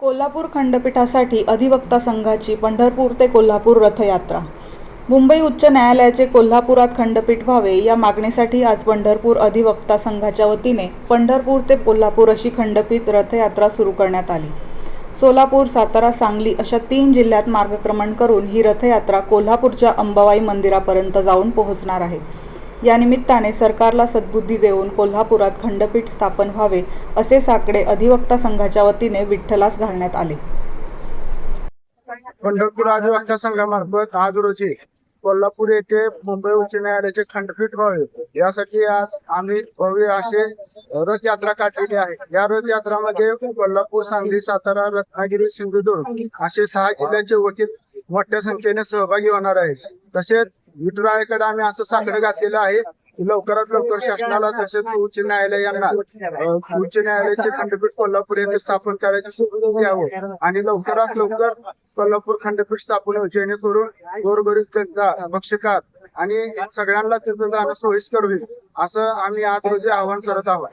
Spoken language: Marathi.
कोल्हापूर खंडपीठासाठी अधिवक्ता संघाची पंढरपूर ते कोल्हापूर रथयात्रा. मुंबई उच्च न्यायालयाचे कोल्हापुरात खंडपीठ व्हावे या मागणीसाठी आज पंढरपूर अधिवक्ता संघाच्या वतीने पंढरपूर ते कोल्हापूर अशी खंडपीठ रथयात्रा सुरू करण्यात आली. सोलापूर सातारा सांगली अशा तीन जिल्ह्यात मार्गक्रमण करून ही रथयात्रा कोल्हापूरच्या अंबाबाई मंदिरापर्यंत जाऊन पोहोचणार आहे. या निमित्ताने सरकारला सद्बुद्धी देऊन कोल्हापुरात खंडपीठ स्थापन व्हावे असे साकडे अधिवक्ता संघाच्या वतीने विठ्ठलास घालण्यात आले. पंढरपूर अधिवक्ता संघामार्फत आज रोजी कोल्हापूर येथे मुंबई उच्च न्यायालयाचे खंडपीठ व्हावे. यासाठी आज आम्ही भव्य असे रथयात्रा काढलेली आहे. या रथयात्रामध्ये कोल्हापूर सांगली सातारा रत्नागिरी सिंधुदुर्ग असे सहा जिल्ह्यांचे वकील मोठ्या संख्येने सहभागी होणार आहेत. तसेच विठुरायाकडे आम्ही असं साकडं घातलेलं आहे लवकरात लवकर शासनाला तसेच उच्च न्यायालय यांना उच्च न्यायालयाचे खंडपीठ कोल्हापूर येथे स्थापन करायची सुविधा द्यावं आणि लवकरात लवकर कोल्हापूर खंडपीठ स्थापन जेणेकरून गोरगरीब त्यांचा पक्षकार आणि सगळ्यांना तिथं जाणं सोयीस्कर होईल असं आम्ही आज रोजी आवाहन करत आहोत.